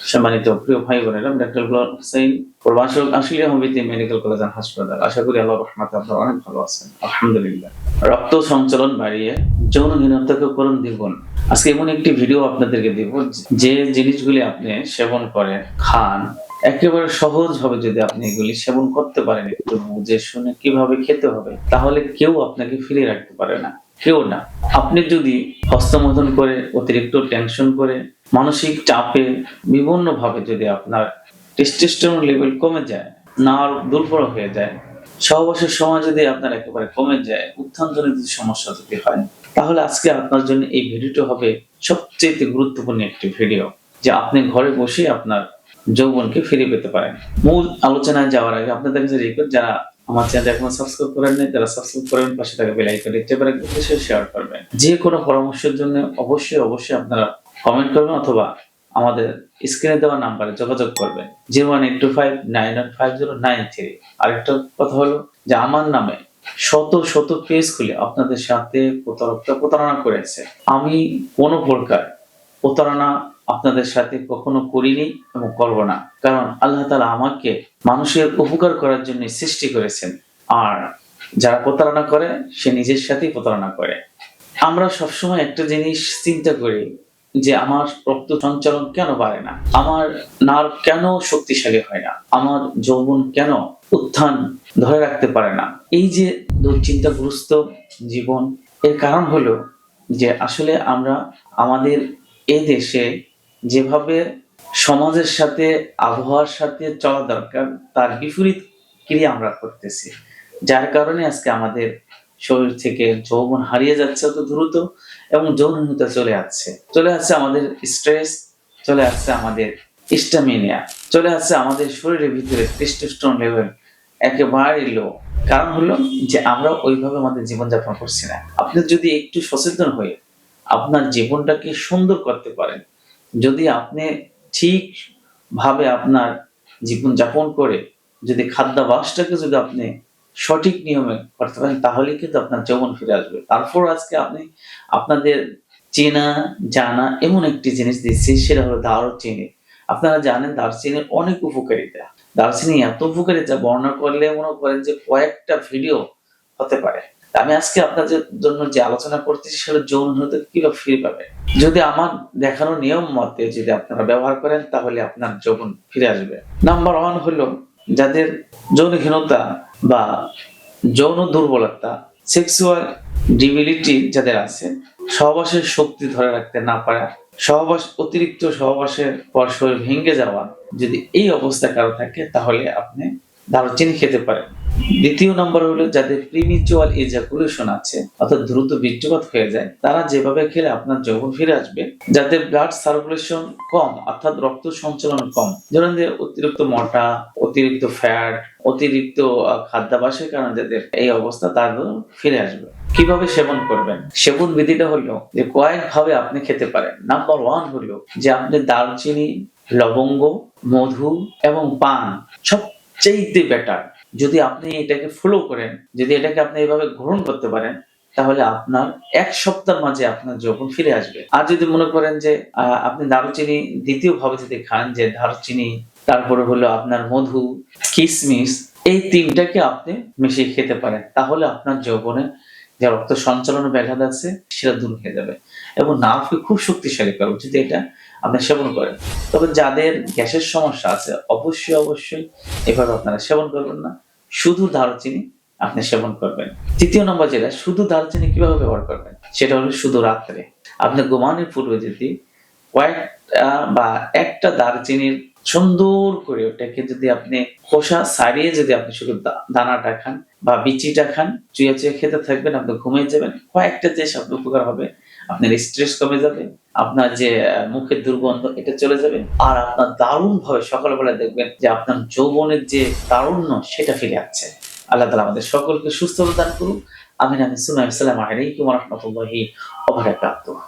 সম্মানিত প্রিয় ভাই বোনেরা হোসেন, প্রভাষক মেডিকেল কলেজ হাসপাতাল। আশা করি আল্লাহর রহমতে আপনারা অনেক ভালো আছেন। আলহামদুলিল্লাহ। রক্ত সঞ্চালন বাড়িয়ে যৌন করুন দেখুন আজকে এমন একটি ভিডিও আপনাদেরকে দেব যে জিনিসগুলি আপনি সেবন করেন, খান একেবারে সহজ ভাবে যদি আপনি এগুলি সেবন করতে পারেন একটু বুঝে শুনে কীভাবে খেতে হবে, তাহলে কেউ আপনাকে ফিরে রাখতে পারে না। কেউ না। আপনি যদি হস্তমোধন করে, অতিরিক্ত টেনশন করে, মানসিক চাপে বিভিন্ন ভাবে যদি আপনার টেস্টোস্টেরন লেভেল কমে যায়, নার্ভ দুর্বল হয়ে যায়, সহবাসের সময় যদি আপনার একেবারে কমে যায়, উত্থানজনিত সমস্যা যদি হয়, তাহলে আজকে আপনার জন্য এই ভিডিওটি হবে সবচেয়ে গুরুত্বপূর্ণ একটি ভিডিও যে আপনি ঘরে বসে আপনার যৌবনকে ফিরে পেতে পারেন। মূল আলোচনায় যাওয়ার আগে আপনাদের কাছে রিকোয়েস্ট যারা আমার চ্যানেল এখনও সাবস্ক্রাইব করেন নাই, তারা সাবস্ক্রাইব করবেন পাশে থাকা বেল আইকনে টেপে রাখবেন শেয়ার করবেন। যে কোনো পরামর্শের জন্য অবশ্যই অবশ্যই আপনারা কমেন্ট করবেন অথবা আমাদের স্ক্রিনে দেওয়া নাম্বারে যোগাযোগ করবেন। Zero one eight two five nine one five zero nine three আরেকটা কথা হলো যে আমার নামে শত শত পেজ খুলে আপনাদের সাথে প্রতারকটা প্রতারণা করেছে। আমি কোনো প্রকার প্রতারণা আপনাদের সাথে কখনো করিনি এবং করব না। কারণ আল্লাহ তালা আমাকে মানুষের উপকার করার জন্য সৃষ্টি করেছেন। আর যারা প্রতারণা করে, সে নিজের সাথেই প্রতারণা করে। আমরা সবসময় একটা জিনিস চিন্তা করি যে, আমার রক্ত সঞ্চালন কেন বাড়ে না? আমার নার্ভ কেন শক্তিশালী হয় না? আমার যৌবন কেন উত্থান ধরে রাখতে পারে না? এই যে দুশ্চিন্তাগ্রস্ত জীবন, এর কারণ হলো যে, আসলে আমরা আমাদের এ দেশে যেভাবে সমাজের সাথে, আবহাওয়ার সাথে চলা দরকার, তার বিপরীত ক্রিয়া আমরা করতেছি। যার কারণে আজকে আমাদের শরীর থেকে যৌবন হারিয়ে যাচ্ছে অত দ্রুত এবং যৌনহীনতা চলে আসছে। চলে আসছে আমাদের স্ট্রেস চলে আসছে আমাদের স্টামিনিয়া চলে আসছে আমাদের শরীরের ভিতরে টেস্টোস্টেরন লেভেল একেবারে লো কারণ হলো যে আমরা ওইভাবে আমাদের জীবনযাপন করছি না। আপনি যদি একটু সচেতন হয়ে আপনার জীবনটাকে সুন্দর করতে পারেন যদি আপনি ঠিক ভাবে আপনার জীবন যাপন করে যদি খাদ্যাভাসটাকে যদি আপনি সঠিক নিয়মে করতে পারেন, তাহলে কিন্তু আপনার যৌবন ফিরে আসবে। তারপর আজকে আপনি আপনাদের চেনা, জানা এমন একটি জিনিস দিচ্ছি সেটা হলো দারুচিনি। আপনারা জানেন দারচিনির অনেক উপকারিতা। দারচিনি এত উপকারিতা বর্ণনা করলে মনে করেন যে কয়েকটা ভিডিও হতে পারে। আমি আজকে আপনাদের জন্য যে আলোচনা করতেছি, সেটা যৌনহীনতা কীভাবে ফিরে পাবে? যদি আমার দেখানো নিয়ম মতে যদি আপনারা ব্যবহার করেন, তাহলে আপনার যৌবন ফিরে আসবে। নাম্বার ওয়ান হলো, যাদের যৌনহীনতা বা যৌন দুর্বলতা সেক্সুয়াল ডিবিলিটি যাদের আছে, সহবাসের শক্তি ধরে রাখতে না পারা, সহবাস, অতিরিক্ত সহবাসের পর শরীর ভেঙে যাওয়া, যদি এই অবস্থা কারও থাকে, তাহলে আপনি দারুচিনি খেতে পারেন। দ্বিতীয় নম্বর হলো যাদের প্রিমিচুয়াল এজাকুলেশন আছে অর্থাৎ দ্রুত বীর্যপাত হয়ে যায় তারা যেভাবে খেলে আপনার যৌবন ফিরে আসবে। যাদের ব্লাড সার্কুলেশন কম অর্থাৎ রক্ত সঞ্চালন কম যেমন যে অতিরিক্ত মোটা অতিরিক্ত ফ্যাট অতিরিক্ত আহ, খাদ্যাভ্যাসের কারণে যাদের এই অবস্থা তার ফিরে আসবে। কীভাবে সেবন করবেন? সেবন বিধিটা হলো যে কয়েক ভাবে আপনি খেতে পারেন। নাম্বার ওয়ান হলো যে আপনি দারচিনি লবঙ্গ মধু এবং পান। সবচেয়ে বেটার যদি আপনি এটাকে ফলো করেন, যদি এটাকে আপনি এইভাবে গ্রহণ করতে পারেন, তাহলে আপনার এক সপ্তাহের মাঝে আপনার যৌবন ফিরে আসবে। আর যদি মনে করেন যে আপনি দারুচিনি দ্বিতীয় ভাবে যদি খান যে দারুচিনি, তারপরে হলো আপনার মধু কিশমিশ এই তিনটাকে আপনি মিশিয়ে খেতে পারেন। তাহলে আপনার যৌবনে যে রক্ত সঞ্চালনের ব্যাঘাত আছে, সেটা দূর হয়ে যাবে। এবং নার্ভকে খুব শক্তিশালী করবে। যদি এটা আপনি সেবন করেন। তবে যাদের গ্যাসের সমস্যা আছে, অবশ্যই অবশ্যই এভাবে আপনারা সেবন করবেন না। শুধু দারুচিনি আপনি সেবন করবেন। তৃতীয় নম্বর যেটা, শুধু দারুচিনি কীভাবে ব্যবহার করবেন? সেটা হলো শুধু রাত্রে। আপনি ঘুমানোর পূর্বে যদি কয়েকটা বা একটা দারচিনির সুন্দর করে ওটাকে যদি আপনি খোসা ছাড়িয়ে যদি আপনি শুধু দানাটা খান বা বিচিটা খান, চুয়ে চুয়ে খেতে থাকবেন, আপনি ঘুমিয়ে যাবেন। কয়েকটা যে সব উপকার হবে। আপনার স্ট্রেস কমে যাবে। আপনার যে মুখের দুর্গন্ধ, এটা চলে যাবে। আর আপনার দারুণ ভাবে সকালবেলা দেখবেন যে, আপনার যৌবনের যে তারুণ্য, সেটা ফিরে আসছে। আল্লাহ তালা আমাদের সকলকে সুস্থতা দান করুক। আমি সুনাই সালাম। আলাইকুম রহমতুল্লাহি ওবারাকাতুহ